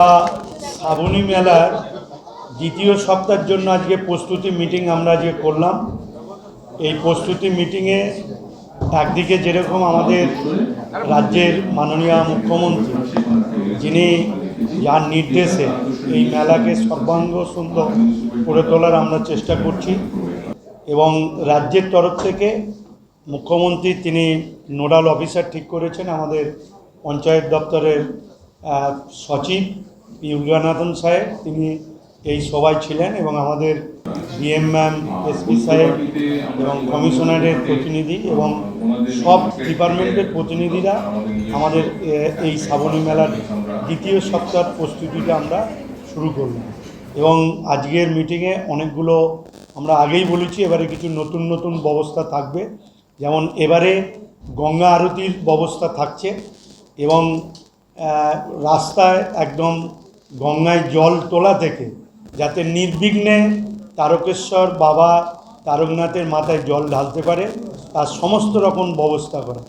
শ্রাবণী মেলার দ্বিতীয় সপ্তাহের জন্য আজকে প্রস্তুতি মিটিং আমরা যে করলাম। এই প্রস্তুতি মিটিংয়ে একদিকে যেরকম আমাদের রাজ্যের মাননীয় মুখ্যমন্ত্রী, যিনি যার নির্দেশে এই মেলাকে সর্বাঙ্গ সুন্দর করে তোলার আমরা চেষ্টা করছি এবং রাজ্যের তরফ থেকে মুখ্যমন্ত্রী, তিনি নোডাল অফিসার ঠিক করেছেন, আমাদের পঞ্চায়েত দপ্তরের সচিব ইউগানাথন সাহেব, তিনি এই সভায় ছিলেন এবং আমাদের ডিএম ম্যাম, এসপি সাহেব এবং কমিশনারের প্রতিনিধি এবং সব ডিপার্টমেন্টের প্রতিনিধিরা আমাদের এই শ্রাবণী মেলার দ্বিতীয় সপ্তাহ প্রস্তুতিটা আমরা শুরু করলাম। এবং আজকের মিটিংয়ে অনেকগুলো আমরা আগেই বলেছি, এবারে কিছু নতুন নতুন ব্যবস্থা থাকবে। যেমন এবারে গঙ্গা আরতির ব্যবস্থা থাকছে এবং রাস্তায় একদম গঙ্গায় জল তোলা থেকে যাতে নির্বিঘ্নে তারকেশ্বর বাবা তারকনাথের মাথায় জল ঢালতে পারে, তার সমস্ত রকম ব্যবস্থা করা।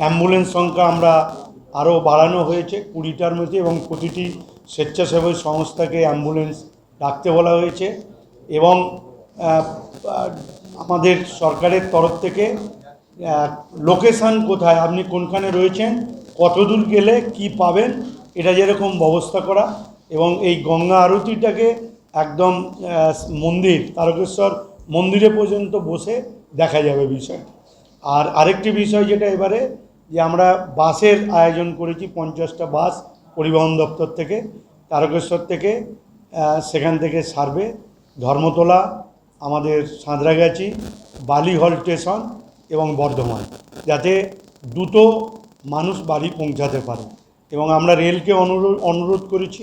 অ্যাম্বুলেন্স সংখ্যা আমরা আরও বাড়ানো হয়েছে কুড়িটার মধ্যে এবং প্রতিটি স্বেচ্ছাসেবী সংস্থাকে অ্যাম্বুলেন্স রাখতে বলা হয়েছে এবং আমাদের সরকারের তরফ থেকে লোকেশান কোথায়, আপনি কোনখানে রয়েছেন, কতদূর গেলে কি পাবেন, এটা যেরকম ব্যবস্থা করা এবং এই গঙ্গা আরতিটাকে একদম মন্দির, তারকেশ্বর মন্দিরে পর্যন্ত বসে দেখা যাবে বিষয়টা। আর আরেকটি বিষয় যেটা এবারে, যে আমরা বাসের আয়োজন করেছি, পঞ্চাশটা বাস পরিবহন দপ্তর থেকে, তারকেশ্বর থেকে সেখান থেকে সার্ভে ধর্মতলা, আমাদের সাঁতরাগাছি, বালিহল স্টেশন এবং বর্ধমান, যাতে দ্রুত মানুষ বাড়ি পৌঁছাতে পারে। এবং আমরা রেলকে অনুরোধ অনুরোধ করেছি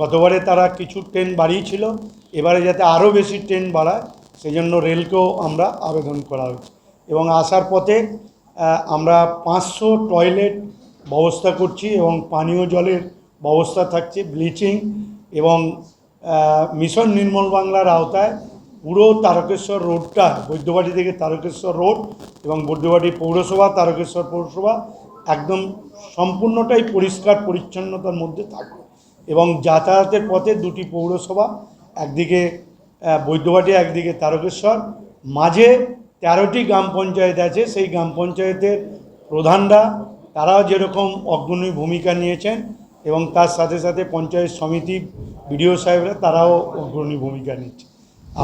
গতবারে তারা কিছু ট্রেন বাড়িয়েছিল, এবারে যাতে আরও বেশি ট্রেন বাড়ায় সেই জন্য রেলকেও আমরা আবেদন করা হয়েছে। এবং আসার পথে আমরা পাঁচশো টয়লেট ব্যবস্থা করছি এবং পানীয় জলের ব্যবস্থা থাকছে, ব্লিচিং এবং মিশন নির্মল বাংলার আওতায় পুরো তারকেশ্বর রোডটা, বৈদ্যবাড়ি থেকে তারকেশ্বর রোড এবং বৈদ্যবাড়ি পৌরসভা, তারকেশ্বর পৌরসভা একদম সম্পূর্ণটাই পরিষ্কার, পরিচ্ছন্নতার মধ্যে থাকবে। এবং যাতায়াতের পথে দুটি পৌরসভা, একদিকে বৈদ্যবাটি একদিকে তারকেশ্বর। মাঝে তেরোটি গ্রাম পঞ্চায়েত আছে, সেই গ্রাম পঞ্চায়েতের প্রধানরা, তারাও যেরকম অগ্রণী ভূমিকা নিয়েছেন এবং তার সাথে সাথে পঞ্চায়েত সমিতি, বিডিও সাহেবরা তারাও অগ্রণী ভূমিকা নিচ্ছে।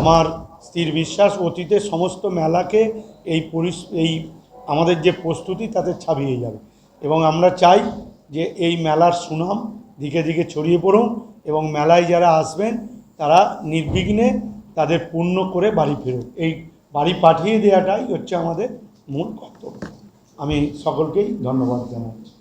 আমার স্থির বিশ্বাস, অতীতে সমস্ত মেলাকে এই পরিস, এই আমাদের যে প্রস্তুতি, তাতে ছাপিয়ে যাবে। এবং আমরা চাই যে এই মেলার সুনাম দিকে দিকে ছড়িয়ে পড়ুন এবং মেলায় যারা আসবেন, তারা নির্বিঘ্নে তাদের পূর্ণ করে বাড়ি ফেরুন। এই বাড়ি পাঠিয়ে দেওয়াটাই হচ্ছে আমাদের মূল কর্তব্য। আমি সকলকেই ধন্যবাদ জানাচ্ছি।